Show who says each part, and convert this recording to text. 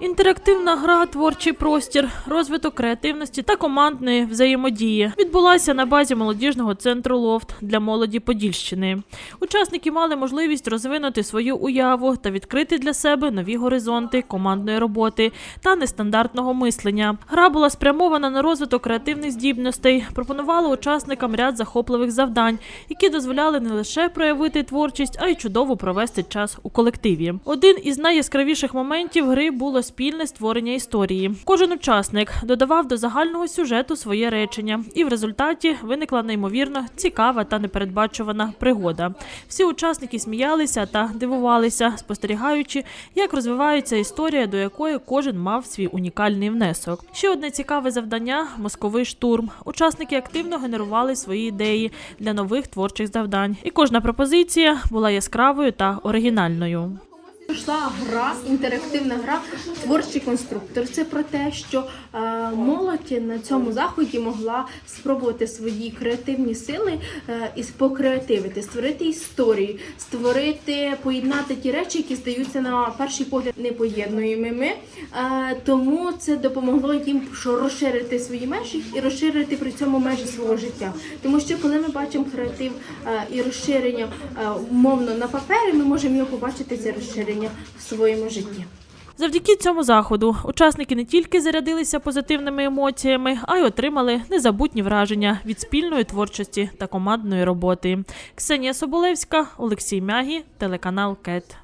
Speaker 1: Інтерактивна гра, творчий простір, розвиток креативності та командної взаємодії відбулася на базі молодіжного центру Лофт для молоді Подільщини. Учасники мали можливість розвинути свою уяву та відкрити для себе нові горизонти командної роботи та нестандартного мислення. Гра була спрямована на розвиток креативних здібностей, пропонувала учасникам ряд захопливих завдань, які дозволяли не лише проявити творчість, а й чудово провести час у колективі. Один із найяскравіших моментів гри було спільне створення історії. Кожен учасник додавав до загального сюжету своє речення, і в результаті виникла неймовірно цікава та непередбачувана пригода. Всі учасники сміялися та дивувалися, спостерігаючи, як розвивається історія, до якої кожен мав свій унікальний внесок. Ще одне цікаве завдання мозковий штурм. Учасники активно генерували свої ідеї для нових творчих завдань, і кожна пропозиція була яскравою та оригінальною.
Speaker 2: Пройшла гра, інтерактивна гра Творчий конструктор. Це про те, що е, молодь на цьому заході могла спробувати свої креативні сили е, і покреативити, створити історії, створити, поєднати ті речі, які здаються на перший погляд непоєднуємими. Е, тому це допомогло їм розширити свої межі і розширити при цьому межі свого життя. Тому що коли ми бачимо креатив і розширення умовно на папері, ми можемо його побачити це розширення в своєму житті.
Speaker 1: Завдяки цьому заходу учасники не тільки зарядилися позитивними емоціями, а й отримали незабутні враження від спільної творчості та командної роботи. Ксенія Соболевська, Олексій Мягі, телеканал КЕТ.